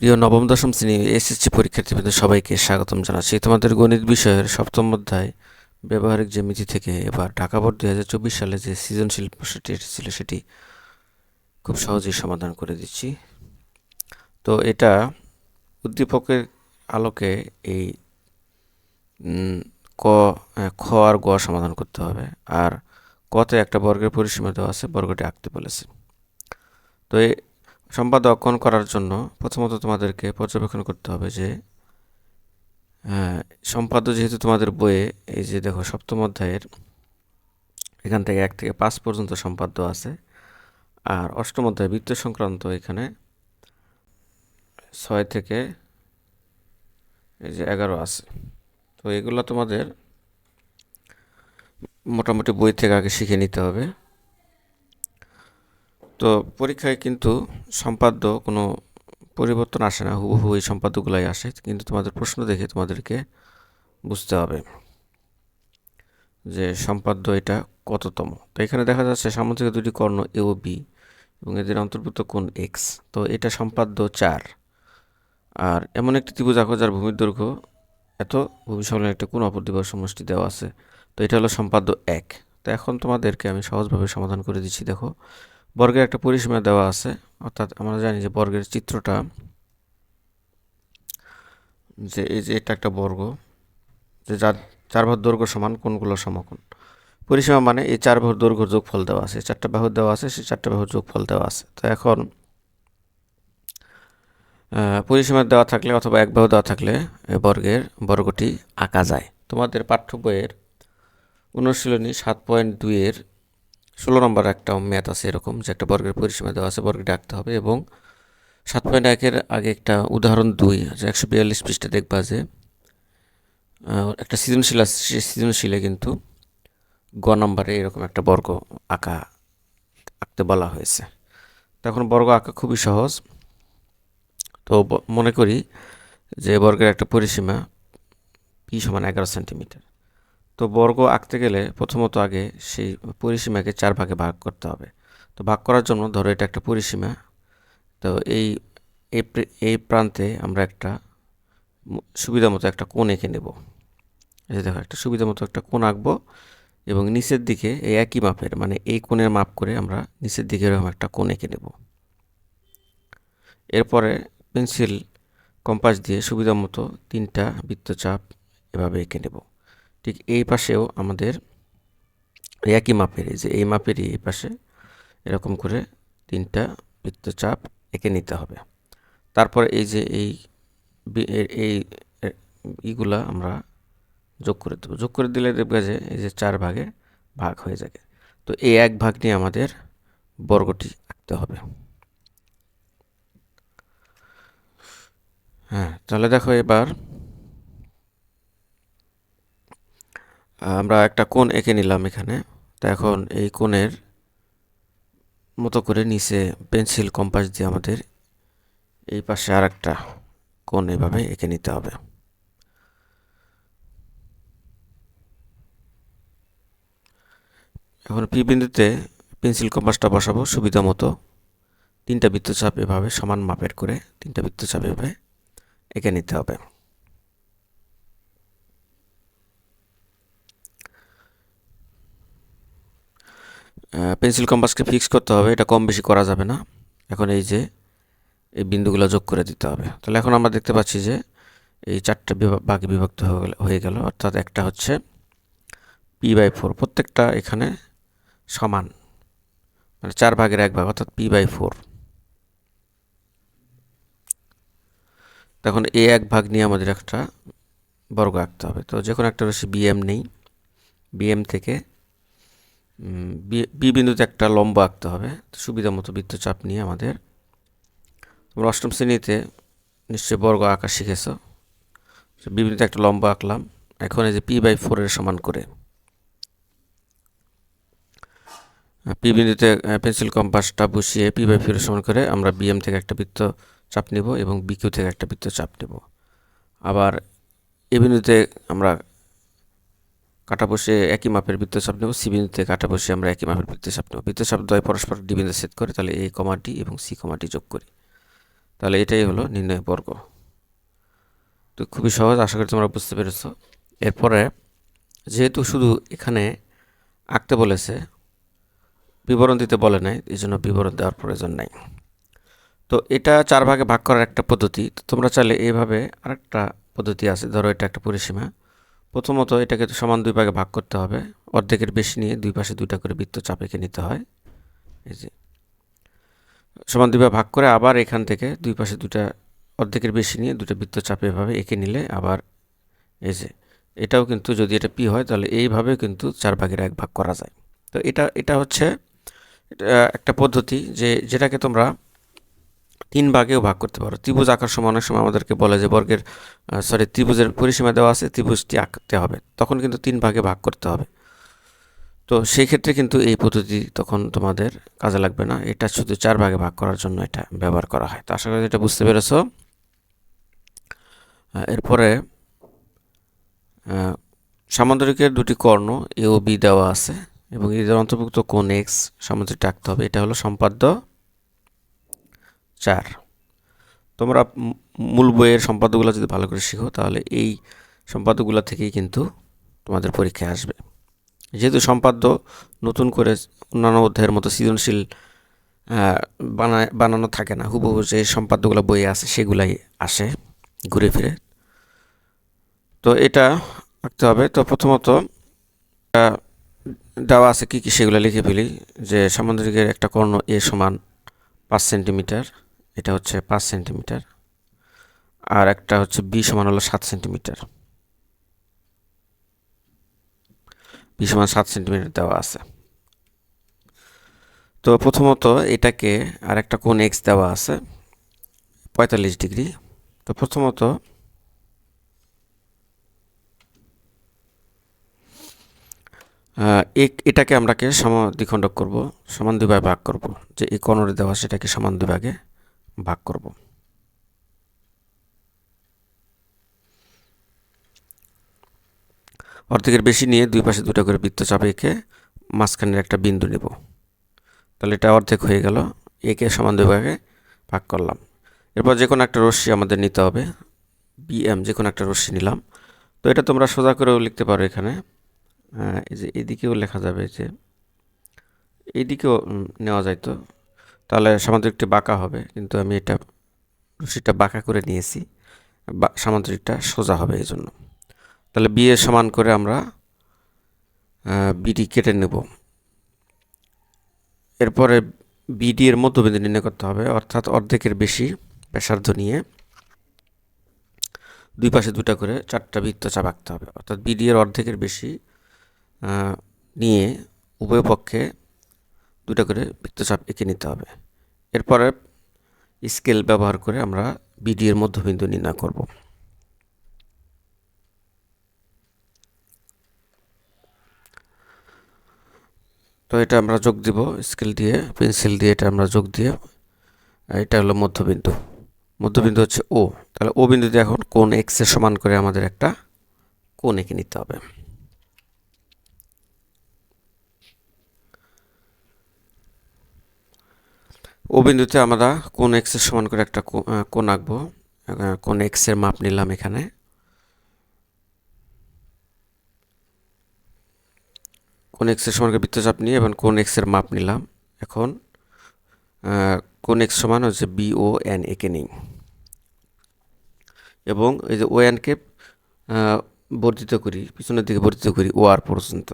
প্রিয় নবম, দশম শ্রেণি এসএসসি পরীক্ষার্থীদের সবাইকে স্বাগতম জানাচ্ছি। তোমাদের গণিত বিষয়ের সপ্তম অধ্যায়, ব্যবহারিক জ্যামিতি থেকে এবার ঢাকা বোর্ড দুই হাজার চব্বিশ সালে যে সৃজনশীল প্রশ্নটি এসেছিল সেটি খুব সহজেই সমাধান করে দিচ্ছি। তো এটা উদ্দীপকের আলোকে এই ক, খ আর গ সমাধান করতে হবে। আর কতে একটা বর্গের পরিসীমা দেওয়া আছে, বর্গটি আঁকতে বলেছে। তো সম্পাদ অঙ্কন করার জন্য প্রথমত তোমাদেরকে পর্যবেক্ষণ করতে হবে যে আহ, সম্পাদ্য যেহেতু তোমাদের বইয়ে এই যে দেখো সপ্তম অধ্যায়ের এখান থেকে এক থেকে পাঁচ পর্যন্ত সম্পাদ্য আছে। আর অষ্টম অধ্যায় বৃত্ত সংক্রান্ত এখানে ছয় থেকে এই যে এগারো আছে। তো এগুলো তোমাদের মোটামুটি বই থেকে আগে শিখে নিতে হবে। তো পরীক্ষায় কিন্তু সম্পাদ্য কোনো পরিবর্তন আসে না, হুবহু এই সম্পাদ্যগুলাই আসে। কিন্তু তোমাদের প্রশ্ন দেখে তোমাদেরকে বুঝতে হবে যে সম্পাদ্য এটা কততম। তো এখানে দেখা যাচ্ছে সামনে থেকে দুটি কর্ণ এ ও বি এবং এদের অন্তর্ভুক্ত কোণ এক্স। তো এটা সম্পাদ্য চার। আর এমন একটি ত্রিভুজ আঁকো যার ভূমির দৈর্ঘ্য এত, ভূমি সংলগ্ন একটা কোন অপর দিবস সমষ্টি দেওয়া আছে। তো এটা হলো সম্পাদ্য এক। তো এখন তোমাদেরকে আমি সহজভাবে সমাধান করে দিচ্ছি, দেখো। বর্গের একটা পরিসীমা দেওয়া আছে, অর্থাৎ আমরা জানি যে বর্গের চিত্রটা যে এই যে এটা একটা বর্গ, যে যার চার ভাগ দৈর্ঘ্য সমান কোনগুলো সমকোণ। পরিসীমা মানে এই চার বাহুর দৈর্ঘ্য যোগফল দেওয়া আছে চারটা বাহু দেওয়া আছে, সেই চারটা বাহুর যোগফল দেওয়া আছে। তো এখন পরিসীমা দেওয়া থাকলে অথবা এক বাহু দেওয়া থাকলে বর্গের বর্গটি আঁকা যায়। তোমাদের পাঠ্য বইয়ের অনুশীলনী সাত পয়েন্ট দুইয়ের ষোলো নম্বর একটা ম্যাথ আছে এরকম যে একটা বর্গের পরিসীমা দেওয়া আছে বর্গটি আঁকতে হবে এবং সাত পয়েন্ট একের আগে একটা উদাহরণ দুই, যে একশো বিয়াল্লিশ পৃষ্ঠা দেখবা যে একটা সৃজনশীল আছে সেই সৃজনশীলে কিন্তু গ নম্বরে এরকম একটা বর্গ আঁকা, আঁকতে বলা হয়েছে। তখন বর্গ আঁকা খুবই সহজ। তো মনে করি যে বর্গের একটা পরিসীমা পি সমান এগারো সেন্টিমিটার। তো বর্গ আঁকতে গেলে প্রথমত আগে সেই পরিসীমাকে চার ভাগে ভাগ করতে হবে। তো ভাগ করার জন্য ধরো এটা একটা পরিসীমা। তো এই এই প্রান্তে আমরা একটা সুবিধা মতো একটা কোণ এঁকে নেব। এই দেখো, একটা সুবিধা মতো একটা কোণ আঁকবো এবং নিচের দিকে এই একই মাপের মানে এই কোণের মাপ করে আমরা নিচের দিকে এরকম একটা কোণ এঁকে নেব। এরপরে পেন্সিল, কম্পাস দিয়ে সুবিধা মতো তিনটা বৃত্তচাপ এভাবে এঁকে নেব। ঠিক এই পাশেও আমাদের একই মাপের যে এই মাপেরই এই পাশে এরকম করে তিনটা বৃত্তচাপ এঁকে নিতে হবে। তারপর এই যে এই এই ইগুলা আমরা যোগ করে দেবো। যোগ করে দিলে দেখবে যে এই যে চার ভাগে ভাগ হয়ে যাবে। তো এই এক ভাগ নিয়ে আমাদের বর্গটি আঁকতে হবে। হ্যাঁ তাহলে দেখো এবার আমরা একটা কোণ এঁকে নিলাম এখানে। তো এখন এই কোণের মতো করে নিচে পেন্সিল কম্পাস দিয়ে আমাদের এই পাশে আর একটা কোণ এভাবে এঁকে নিতে হবে। এখন পি বিন্দুতে পেন্সিল কম্পাসটা বসাবো সুবিধা মতো। তিনটা বৃত্তচাপ এভাবে সমান মাপের করে তিনটা বৃত্তচাপ এভাবে এঁকে নিতে হবে। পেন্সিল কম্পাসকে ফিক্স করতে হবে, এটা কম বেশি করা যাবে না। এখন এই যে, এই বিন্দুগুলো যোগ করে দিতে হবে। তাহলে এখন আমরা দেখতে পাচ্ছি যে, এই চারটা ভাগে বিভক্ত হয়ে গেল অর্থাৎ একটা হচ্ছে পি বাই ফোর প্রত্যেকটা এখানে সমান। মানে চার ভাগের এক ভাগ, অর্থাৎ পি বাই ফোর তখন এ এক ভাগ নিয়ে আমাদের একটা বর্গ আঁকতে হবে। তো যে কোনো একটা রশ্মি বিএম নেই। বিএম থেকে বি- বিন্দুতে একটা লম্ব আঁকতে হবে। সুবিধা মতো বৃত্তচাপ নিয়ে আমাদের। তোমরা অষ্টম শ্রেণীতে নিশ্চয়ই বর্গ আঁকা শিখেছো। তো বি বিন্দুতে একটা লম্ব আঁকলাম। এখন এই যে পি বাই ফোরের সমান করে। পি বিন্দুতে পেন্সিল কম্পাসটা বসিয়ে পি বাই ফোরের সমান করে আমরা বিএম থেকে একটা বৃত্ত চাপ নেব এবং বিকিউ থেকে একটা বৃত্ত চাপ নেব। আবার এ বিন্দুতে আমরা কাটা বসে একই মাপের বৃত্তচাপ নেব সি বিন্দুতে কাটা বসে আমরা একই মাপের বৃত্তচাপ নেব বৃত্তচাপ দ্বয় পরস্পর ডি বিন্দু সেট করে, তাহলে এ কমা ডি এবং সি কমা ডি যোগ করি। তাহলে এটাই হলো নির্ণয় বর্গ। তো খুবই সহজ, আশা করি তোমরা বুঝতে পেরেছ। এরপরে, যেহেতু শুধু এখানে আঁকতে বলেছে, বিবরণ দিতে বলে নাই, এই জন্য বিবরণ দেওয়ার প্রয়োজন নাই। তো এটা চার ভাগে ভাগ করার একটা পদ্ধতি। তো তোমরা চাইলে এইভাবে আরেকটা পদ্ধতি আছে, ধরো এটা একটা পরিসীমা। প্রথমত এটাকে সমান দুই ভাগে ভাগ করতে হবে। অর্ধেকের বেশি নিয়ে দুই পাশে দুইটা করে বৃত্ত চাপ এঁকে নিতে হয়। এই যে। সমান দুই ভাগে ভাগ করে আবার এখান থেকে দুই পাশে দুটা অর্ধেকের বেশি নিয়ে দুটো বৃত্ত চাপে এভাবে এঁকে নিলে আবার এই যে, এটাও কিন্তু যদি এটা পি হয় তাহলে এইভাবে কিন্তু চার ভাগের এক ভাগ করা যায়। তো এটা এটা হচ্ছে একটা পদ্ধতি যে যেটাকে তোমরা তিন ভাগেও ভাগ করতে পারো। ত্রিভুজ আঁকার সময় অনেক সময় আমাদেরকে বলে যে বর্গের সরি ত্রিভুজের পরিসীমা দেওয়া আছে, ত্রিভুজটি আঁকতে হবে। তখন কিন্তু তিন ভাগে ভাগ করতে হবে। তো সেই ক্ষেত্রে কিন্তু এই পদ্ধতি তখন তোমাদের কাজে লাগবে না। এটা শুধু চার ভাগে ভাগ করার জন্য এটা ব্যবহার করা হয়। তো আশা করি এটা বুঝতে পেরেছ। এরপরে সামান্তরিকের দুটি কর্ণ, এ ও বি দেওয়া আছে এবং এদের অন্তর্ভুক্ত কোন এক্স সামান্তরিক আঁকতে হবে, এটা হলো সম্পাদ্য চার। তোমরা মূল বইয়ের সম্পাদকগুলো যদি ভালো করে শিখো, তাহলে এই সম্পাদকগুলো থেকেই কিন্তু তোমাদের পরীক্ষায় আসবে। যেহেতু সম্পাদ্য নতুন করে অন্যান্য অধ্যায়ের মতো সৃজনশীল বানায়, বানানো থাকে না, হুবহু যে সম্পাদ্যগুলো বইয়ে আছে সেগুলাই আসে ঘুরে ফিরে। তো এটা আঁকতে হবে। তো প্রথমত দেওয়া আছে কী কী সেগুলো লিখে ফেলি। যে সামুদ্রিকের একটা কর্ণ এ সমান পাঁচ সেন্টিমিটার। এটা হচ্ছে পাঁচ সেন্টিমিটার। আর একটা হচ্ছে বি সমান হলো সাত সেন্টিমিটার। বি সমান সাত সেন্টিমিটার দেওয়া আছে। তো প্রথমত এটাকে আর একটা কোন এক্স দেওয়া আছে, পঁয়তাল্লিশ ডিগ্রি। তো প্রথমত এক এটাকে আমরাকে সম দ্বিখণ্ডক করব, সমান দুভাগে ভাগ করব। যে এই কর্ণরে দেওয়া সেটাকে সমান দুই ভাগে ভাগ করব। অর্ধেকের বেশি নিয়ে দুই পাশে দুটো করে বৃত্ত চাপ এঁকে মাঝখানের একটা বিন্দু নেব। তাহলে এটা অর্ধেক হয়ে গেল। একে সমান দুই ভাগে ভাগ করলাম। এরপর যে কোনো একটা রশ্মি আমাদের নিতে হবে। বিএম যে কোনো একটা রশ্মি নিলাম। তো এটা তোমরা সোজা করেও লিখতে পারো এখানে। এই যে এদিকেও লেখা যাবে যে এইদিকেও নেওয়া যায় তো। তাহলে সামান্তরিকটি বাঁকা হবে। কিন্তু আমি এটা, রশিটা বাঁকা করে নিয়েছি। সামুদ্রিকটা সোজা হবে এই জন্য তাহলে বিয়ে সমান করে আমরা বিডি কেটে নেব। এরপরে বিডি এর মধ্যবিন্দু নির্ণয় করতে হবে, অর্থাৎ অর্ধেকের বেশি ব্যাসার্ধ নিয়ে দুই পাশে দুটা করে চারটা বৃত্ত চাপ আঁকতে হবে। অর্থাৎ বিডি এর অর্ধেকের বেশি নিয়ে উভয় পক্ষে দুটা করে বৃত্তচাপ এঁকে নিতে হবে। এরপরে স্কেল ব্যবহার করে আমরা বিডি এর মধ্যবিন্দু নির্ণয় করব। তো এটা আমরা যোগ দিব, স্কেল দিয়ে, পেন্সিল দিয়ে এটা আমরা যোগ দিয়ে। এটা হলো মধ্যবিন্দু। মধ্যবিন্দু হচ্ছে ও তাহলে ও বিন্দুতে এখন কোন এক্সের সমান করে আমাদের একটা কোন এঁকে নিতে হবে। ও বিন্দুতে আমরা কোন এক্সের সমান করে একটা কোন আঁকবো। কোন এক্সের মাপ নিলাম এখানে। কোন এক্সের সমান করে বৃত্তচাপ নিয়ে এবং কোন এক্সের মাপ নিলাম এখন। কোন এক্স সমান হচ্ছে বি ও এন একে নিই এবং এই যে ও এনকে বর্ধিত করি, পিছনের দিকে বর্ধিত করি ও আর পর্যন্ত।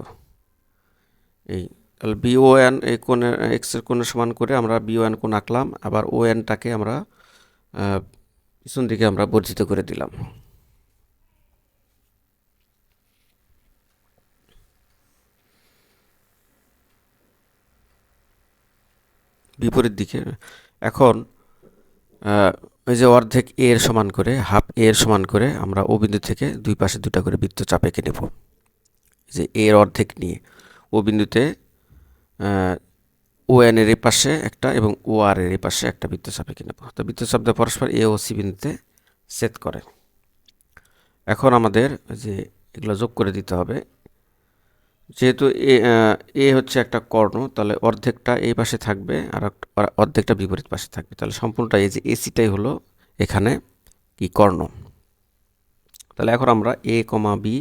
এই তাহলে বি ও এন এই কোণে এক্সের কোণে সমান করে আমরা বি ও এন কোণ আঁকলাম, আবার ও এনটাকে আমরা পিছন দিকে আমরা বর্ধিত করে দিলাম। বিপরীত দিকে, এখন ওই যে অর্ধেক এ এর সমান করে, হাফ এ এর সমান করে আমরা ও বিন্দু থেকে দুই পাশে দুটা করে বৃত্ত চাপ এঁকে নেব। যে এর অর্ধেক নিয়ে, ও বিন্দুতে ও এন এর পাশে একটা এবং ও আর এর পাশে একটা বৃত্তচাপ এঁকে নেব। তো বৃত্তচাপ দিয়ে পরস্পর এ ও সি বিন্দুতে সেট করে। এখন আমাদের যে এগুলো যোগ করে দিতে হবে। যেহেতু এ এ হচ্ছে একটা কর্ণ, তাহলে অর্ধেকটা এই পাশে থাকবে আর অর্ধেকটা বিপরীত পাশে থাকবে। তাহলে সম্পূর্ণটা এই যে এসিটাই হলো এখানে কি কর্ণ। তাহলে এখন আমরা A comma B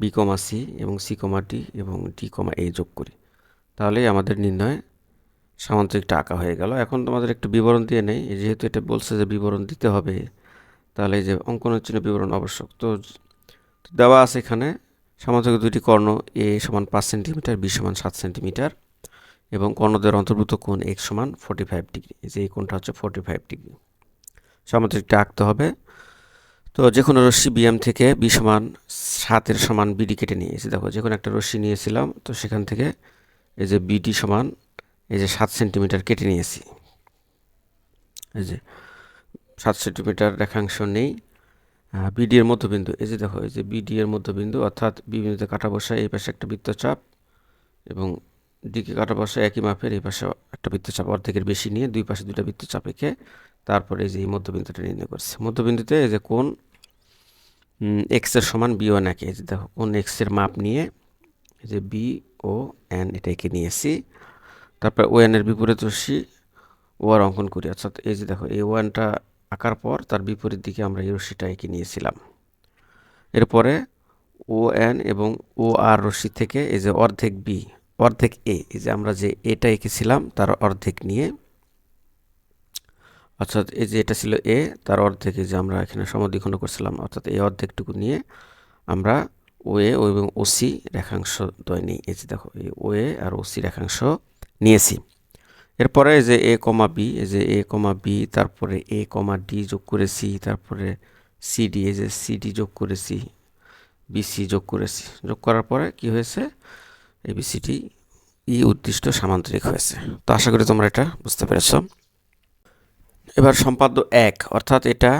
B comma C এবং সি কমা ডি এবং ডি কমা এ যোগ করি। তাহলেই আমাদের নির্ণয় সামান্তরিকটা আঁকা হয়ে গেল। এখন তোমাদের একটু বিবরণ দিয়ে নেই। যেহেতু এটা বলছে যে বিবরণ দিতে হবে, তাহলে এই যে অঙ্কনের চিহ্ন বিবরণ আবশ্যক। তো দেওয়া আছে এখানে, সামান্তরিক দুটি কর্ণ, এ সমান পাঁচ সেন্টিমিটার, বি সমান সাত সেন্টিমিটার এবং কর্ণদের অন্তর্ভুক্ত কোণ এক সমান ফোর্টি ফাইভ ডিগ্রি যে এই কোণটা হচ্ছে ফোর্টি ফাইভ ডিগ্রি সামান্তরিকটা আঁকতে হবে। তো যে কোনো রশ্মি বিএম থেকে বি সমান সাতের সমান বিডি কেটে নিয়েছি দেখো যে কোনো একটা রশ্মি নিয়েছিলাম, তো সেখান থেকে এই যে বিডি সমান এই যে সাত সেন্টিমিটার কেটে নিয়েছি। এই যে সাত সেন্টিমিটার রেখাংশ নেই। বিডি এর মধ্যবিন্দু, এই যে দেখো, এই যে বিডি এর মধ্যবিন্দু, অর্থাৎ বি বিন্দুতে কাটা বসায় এই পাশে একটা বৃত্তচাপ এবং দিকে কাটা বসায় একই মাপের এই পাশে একটা বৃত্তচাপ, অর্ধেকের বেশি নিয়ে দুই পাশে দুইটা বৃত্তচাপ এঁকে তারপরে এই যে এই মধ্যবিন্দুটা নির্ণয় করছে। মধ্যবিন্দুতে এই যে কোন এক্সের সমান বি ওয়ান একে, এই যে দেখো কোন এক্সের মাপ নিয়ে এই যে বি ও এন এটা এঁকে নিয়েছি। তারপর ও এন এর বিপরীত রশ্মি ও আর অঙ্কন করি। অর্থাৎ এই যে দেখো, এই ওয়ানটা আঁকার পর তার বিপরীত দিকে আমরা এই রশ্মিটা এঁকে নিয়েছিলাম। এরপরে ও এন এবং ও আর রশ্মি থেকে এই যে অর্ধেক বি, অর্ধেক এ, এই যে আমরা যে এটা এঁকেছিলাম তার অর্ধেক নিয়ে, অর্থাৎ এই যে এটা ছিল এ, তার অর্ধেক যে আমরা এখানে সমদ্বিখণ্ড করছিলাম, অর্থাৎ এই অর্ধেকটুকু নিয়ে আমরা ও এ এবং ওসি রেখাংশ দয় নিই এই যে দেখো, এই ও এ আর ওসি রেখাংশ নিয়েছি। এরপরে এই যে এ কমা বি এই যে এ কমা বি তারপরে এ কমা ডি যোগ করেছি, তারপরে সিডি এই যে সিডি যোগ করেছি বিসি যোগ করেছি। যোগ করার পরে কি হয়েছে? এবিসিডি ই উদ্দিষ্ট সামান্তরিক হয়েছে। তো আশা করি তোমরা এটা বুঝতে পেরেছ। এবার সম্পাদ্য এক, অর্থাৎ এটা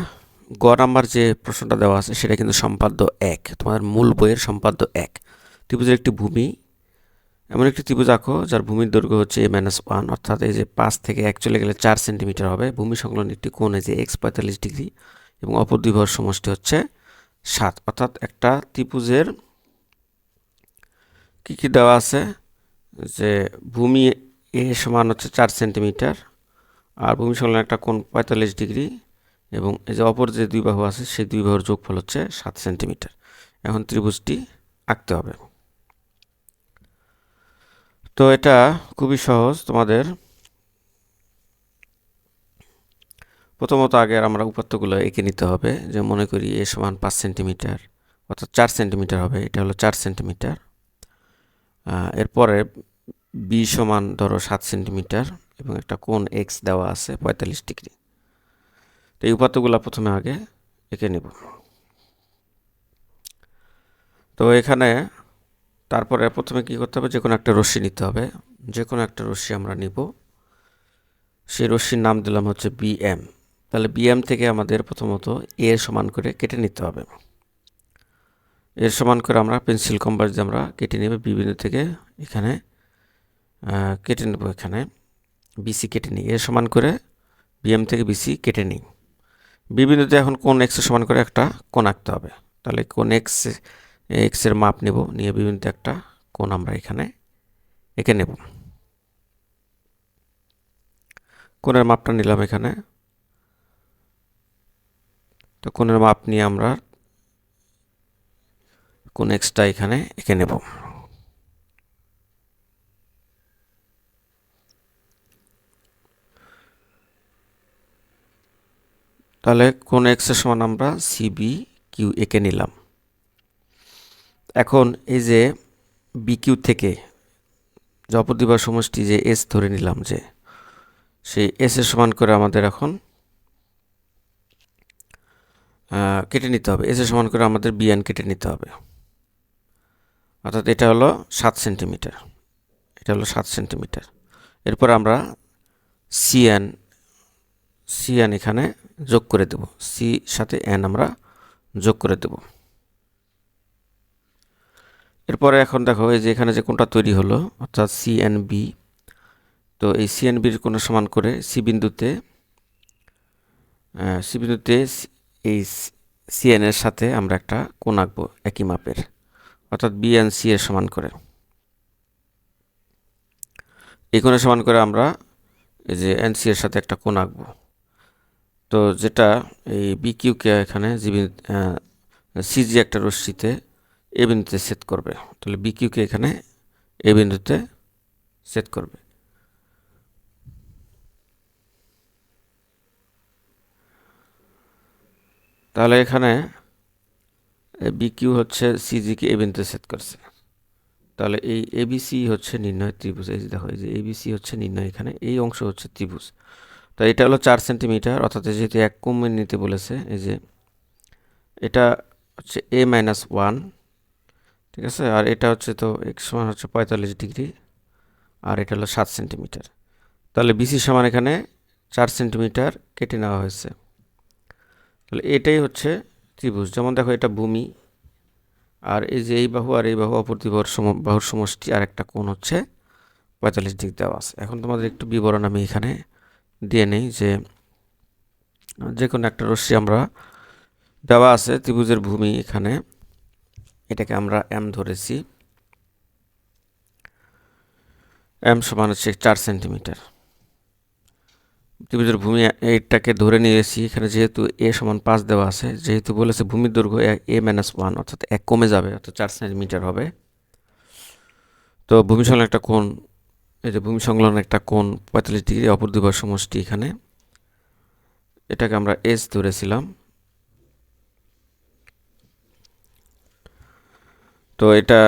গ নাম্বার যে প্রশ্নটা দেওয়া আছে সেটা কিন্তু সম্পাদ্য এক, তোমাদের মূল বইয়ের সম্পাদ্য এক। ত্রিভুজের একটি ভূমি, এমন একটি ত্রিভুজ আঁকো যার ভূমির দৈর্ঘ্য হচ্ছে এ মাইনাস ওয়ান অর্থাৎ এই যে পাঁচ থেকে এক চলে গেলে চার সেন্টিমিটার হবে। ভূমি সংলগ্ন একটি কোণ যে এক্স পঁয়তাল্লিশ ডিগ্রি এবং অপর দুই ভর সমষ্টি হচ্ছে সাত। অর্থাৎ একটা ত্রিভুজের কী কী দেওয়া আছে? যে ভূমি এ সমান হচ্ছে চার সেন্টিমিটার আর ভূমি সংলগ্ন একটা কোণ পঁয়তাল্লিশ ডিগ্রি। এবং এই যে অপর যে দুই বাহু আছে, সেই দুই বাহুর যোগফল হচ্ছে সাত সেন্টিমিটার। এখন ত্রিভুজটি আঁকতে হবে। তো এটা খুবই সহজ তোমাদের। প্রথমত আগে আমরা উপাত্তগুলো এঁকে নিতে হবে। যে মনে করি এ সমান পাঁচ সেন্টিমিটার, অর্থাৎ চার সেন্টিমিটার হবে, এটা হলো চার সেন্টিমিটার। এরপরে বি সমান ধরো সাত সেন্টিমিটার এবং একটা কোণ এক্স দেওয়া আছে পঁয়তাল্লিশ ডিগ্রি। তো এই উপাত্তগুলো প্রথমে আগে এঁকে নেব। তো এখানে তারপরে প্রথমে কি করতে হবে? যে কোনো একটা রশ্মি নিতে হবে। যে কোনো একটা রশ্মি আমরা নিব। সেই রশ্মির নাম দিলাম হচ্ছে বিএম তাহলে বিএম থেকে আমাদের প্রথমত এর সমান করে কেটে নিতে হবে। এর সমান করে আমরা পেন্সিল কম্পাস দিয়ে আমরা কেটে নেব। বিভিন্ন থেকে এখানে কেটে নেব এখানে। বিসি কেটে নিই। এর সমান করে বিএম থেকে বিসি কেটে নিই। বিবিন্দুতে এখন কোন এক্সের সমান করে একটা কোণ আঁকতে হবে। তাহলে কোন এক্স এক্সের মাপ নেব, নিয়ে বিভিন্ন একটা কোণ আমরা এখানে এঁকে নেব। কোণের মাপটা নিলাম এখানে। তো কোণের মাপ নিয়ে আমরা কোন এক্সটা এখানে এঁকে নেব। তাহলে কোন এক্সের সমান আমরা সিবি কিউ এঁকে নিলাম। এখন এই যে বিকিউ থেকে যে সমষ্টি যে এস ধরে নিলাম যে, সেই এস এর সমান করে আমাদের এখন কেটে নিতে হবে। এস এর সমান করে আমাদের বিএন কেটে নিতে হবে। অর্থাৎ এটা হলো সাত সেন্টিমিটার। এটা হলো সাত সেন্টিমিটার। এরপর আমরা সিএন সিএন এখানে যোগ করে দেব। সি সাথে এন আমরা যোগ করে দেব। এরপরে এখন দেখো এই যে এখানে যে কোনটা তৈরি হলো, অর্থাৎ সি এন বি। তো এই সি এন বির কোনো সমান করে সি বিন্দুতে সি বিন্দুতে এই সিএন এর সাথে আমরা একটা কোণ আঁকবো একই মাপের, অর্থাৎ বি এন সি এর সমান করে। এই কোণের সমান করে আমরা এই যে এন সি এর সাথে একটা কোণ আঁকবো। তো যেটা এই বিকিউকে এখানে জিবি সিজি একটা রশ্মিতে এ বিন্দুতে সেট করবে। তাহলে বিকিউকে এখানে এ বিন্দুতে সেট করবে। তাহলে এখানে বিকিউ হচ্ছে সিজিকে এ বিন্দুতে সেট করছে। তাহলে এই এবিসি হচ্ছে নির্ণয় ত্রিভুজ। এই যে দেখো, এই যে এবিসি হচ্ছে নির্ণয়, এখানে এই অংশ হচ্ছে ত্রিভুজ। তো এটা হলো চার সেন্টিমিটার, অর্থাৎ যেহেতু এক কমে নিতে বলেছে, এই যে এটা হচ্ছে এ মাইনাস ওয়ান ঠিক আছে? আর এটা হচ্ছে তো এক সমান হচ্ছে পঁয়তাল্লিশ ডিগ্রি, আর এটা হলো সাত সেন্টিমিটার। তাহলে বিসি সমান এখানে চার সেন্টিমিটার কেটে নেওয়া হয়েছে। তাহলে এটাই হচ্ছে ত্রিভুজ। যেমন দেখো, এটা ভূমি, আর এই যে এই বাহু আর এই বাহু অপর সম, বাহুর সমষ্টি আর একটা কোণ হচ্ছে পঁয়তাল্লিশ ডিগ্রি দেওয়া আছে। এখন তোমাদের একটু বিবরণ আমি এখানে দিয়ে নেই যে যে কোনো একটা রশ্মি আমরা দেওয়া আছে, ত্রিভুজের ভূমি এখানে। এটাকে আমরা এম ধরেছি। এম সমান হচ্ছে চার সেন্টিমিটার। ত্রিভুজের ভূমি এইটাকে ধরে নিয়েছি। এখানে যেহেতু এ সমান পাঁচ দেওয়া আছে, যেহেতু বলেছে ভূমির দৈর্ঘ্য এ মাইনাস ওয়ান অর্থাৎ এক কমে যাবে, অর্থাৎ চার সেন্টিমিটার হবে। তো ভূমি সংলগ্ন একটা কোণ যে ভূমি সংলগ্ন একটা কোণ পঁয়তাল্লিশ ডিগ্রি অপর দুবার সমষ্টি এখানে। এটাকে আমরা এস ধরেছিলাম। তো এটা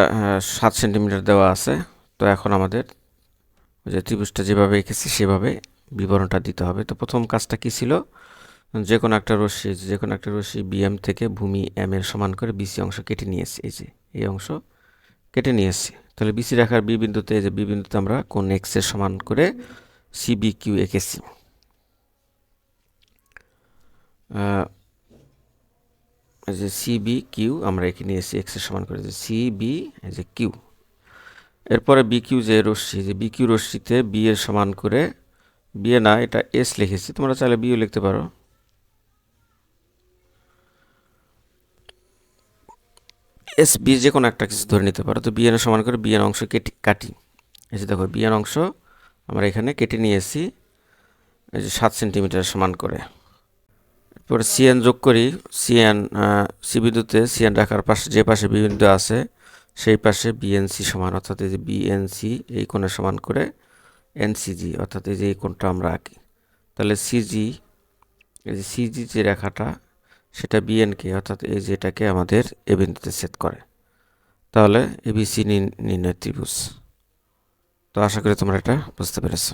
সাত সেন্টিমিটার দেওয়া আছে। তো এখন আমাদের যে ত্রিভুজটা যেভাবে এঁকেছি সেভাবে বিবরণটা দিতে হবে। তো প্রথম কাজটা কি ছিল? যে কোনো একটা রশ্মি, যে কোনো একটা রশ্মি বিএম থেকে ভূমি এম এর সমান করে বিসি অংশ কেটে নিয়েছি এই যে, এই অংশ কেটে নিয়েছি তাহলে বিসি রেখার বি বিন্দুতে যে বি বিন্দুতে আমরা কোন এক্সের সমান করে সিবি কিউ এঁকেছি। যে সিবি কিউ আমরা এঁকে নিয়েছি এক্সের সমান করে যে সিবি এই যে কিউ এরপরে বি কিউ যে রশ্মি যে বি কিউ রশ্মিতে বি এর সমান করে বিয়ে না, এটা এস লিখেছি, তোমরা চাইলে বিও লিখতে পারো। এস, বি যে কোনো একটা কিছু ধরে নিতে পারো। তো বিএন সমান করে বিএন অংশ কেটে কাটি। এই যে দেখো বিএন অংশ আমরা এখানে কেটে নিয়েছি। এই যে সাত সেন্টিমিটার সমান করে। এরপরে সিএন যোগ করি। সিএন সি বিন্দুতে সিএন রাখার পাশে যে পাশে বি বিন্দু আছে, সেই পাশে বিএনসি সমান। অর্থাৎ এই যে বিএনসি এই কোণে সমান করে এনসিজি অর্থাৎ এই যে এই কোণটা আমরা আঁকি। তাহলে সিজি এই যে সিজি যে রেখাটা সেটা বিএনকে অর্থাৎ এই যেটাকে আমাদের এ বিন্দুতে সেট করে। তাহলে এবিসি নির্ণয় ত্রিভুজ। তো আশা করি তোমরা এটা বুঝতে পেরেছ।